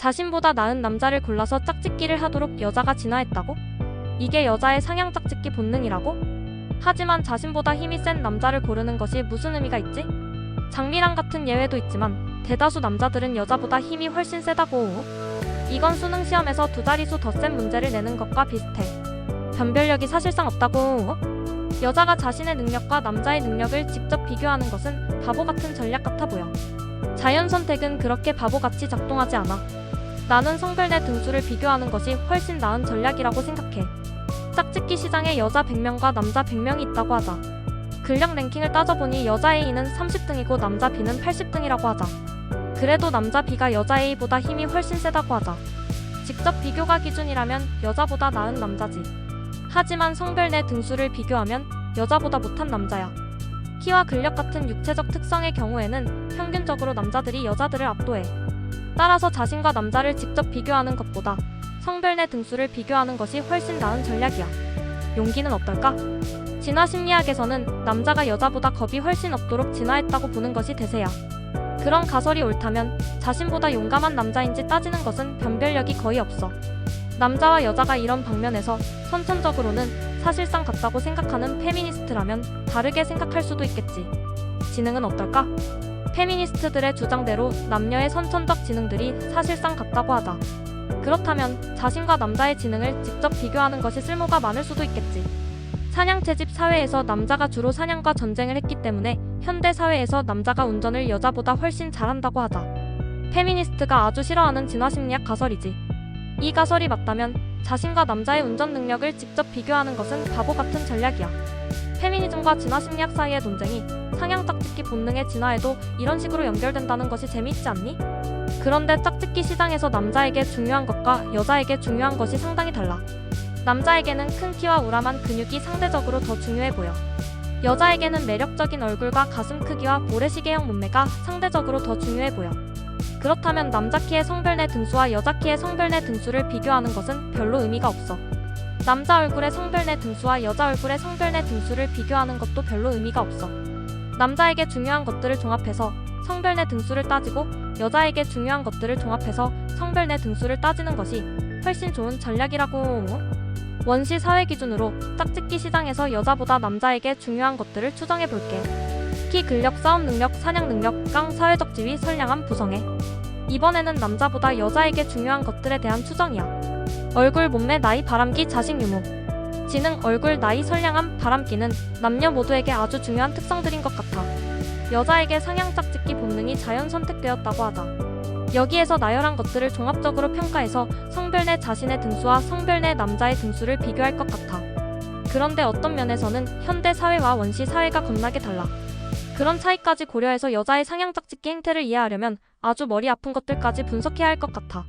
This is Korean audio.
자신보다 나은 남자를 골라서 짝짓기를 하도록 여자가 진화했다고? 이게 여자의 상향 짝짓기 본능이라고? 하지만 자신보다 힘이 센 남자를 고르는 것이 무슨 의미가 있지? 장미랑 같은 예외도 있지만 대다수 남자들은 여자보다 힘이 훨씬 세다고. 이건 수능 시험에서 두 자릿수 더 센 문제를 내는 것과 비슷해. 변별력이 사실상 없다고. 여자가 자신의 능력과 남자의 능력을 직접 비교하는 것은 바보 같은 전략 같아 보여. 자연 선택은 그렇게 바보같이 작동하지 않아. 나는 성별 내 등수를 비교하는 것이 훨씬 나은 전략이라고 생각해. 짝짓기 시장에 여자 100명과 남자 100명이 있다고 하자. 근력 랭킹을 따져보니 여자 A는 30등이고 남자 B는 80등이라고 하자. 그래도 남자 B가 여자 A보다 힘이 훨씬 세다고 하자. 직접 비교가 기준이라면 여자보다 나은 남자지. 하지만 성별 내 등수를 비교하면 여자보다 못한 남자야. 키와 근력 같은 육체적 특성의 경우에는 평균적으로 남자들이 여자들을 압도해. 따라서 자신과 남자를 직접 비교하는 것보다 성별 내 등수를 비교하는 것이 훨씬 나은 전략이야. 용기는 어떨까? 진화 심리학에서는 남자가 여자보다 겁이 훨씬 없도록 진화했다고 보는 것이 대세야. 그런 가설이 옳다면 자신보다 용감한 남자인지 따지는 것은 변별력이 거의 없어. 남자와 여자가 이런 방면에서 선천적으로는 사실상 같다고 생각하는 페미니스트라면 다르게 생각할 수도 있겠지. 지능은 어떨까? 페미니스트들의 주장대로 남녀의 선천적 지능들이 사실상 같다고 하자. 그렇다면 자신과 남자의 지능을 직접 비교하는 것이 쓸모가 많을 수도 있겠지. 사냥 채집 사회에서 남자가 주로 사냥과 전쟁을 했기 때문에 현대 사회에서 남자가 운전을 여자보다 훨씬 잘한다고 하자. 페미니스트가 아주 싫어하는 진화심리학 가설이지. 이 가설이 맞다면 자신과 남자의 운전 능력을 직접 비교하는 것은 바보 같은 전략이야. 페미니즘과 진화 심리학 사이의 논쟁이 상향 짝짓기 본능의 진화에도 이런 식으로 연결된다는 것이 재미있지 않니? 그런데 짝짓기 시장에서 남자에게 중요한 것과 여자에게 중요한 것이 상당히 달라. 남자에게는 큰 키와 우람한 근육이 상대적으로 더 중요해 보여. 여자에게는 매력적인 얼굴과 가슴 크기와 모래시계형 몸매가 상대적으로 더 중요해 보여. 그렇다면 남자 키의 성별 내 등수와 여자 키의 성별 내 등수를 비교하는 것은 별로 의미가 없어. 남자 얼굴의 성별 내 등수와 여자 얼굴의 성별 내 등수를 비교하는 것도 별로 의미가 없어. 남자에게 중요한 것들을 종합해서 성별 내 등수를 따지고 여자에게 중요한 것들을 종합해서 성별 내 등수를 따지는 것이 훨씬 좋은 전략이라고. 원시 사회 기준으로 짝짓기 시장에서 여자보다 남자에게 중요한 것들을 추정해 볼게. 키, 근력, 싸움 능력, 사냥 능력, 깡, 사회적 지위, 선량함, 부성애. 이번에는 남자보다 여자에게 중요한 것들에 대한 추정이야. 얼굴, 몸매, 나이, 바람기, 자식 유무. 지능, 얼굴, 나이, 선량함, 바람기는 남녀 모두에게 아주 중요한 특성들인 것 같아. 여자에게 상향 짝짓기 본능이 자연 선택되었다고 하자. 여기에서 나열한 것들을 종합적으로 평가해서 성별 내 자신의 등수와 성별 내 남자의 등수를 비교할 것 같아. 그런데 어떤 면에서는 현대 사회와 원시 사회가 겁나게 달라. 그런 차이까지 고려해서 여자의 상향 짝짓기 행태를 이해하려면 아주 머리 아픈 것들까지 분석해야 할 것 같아.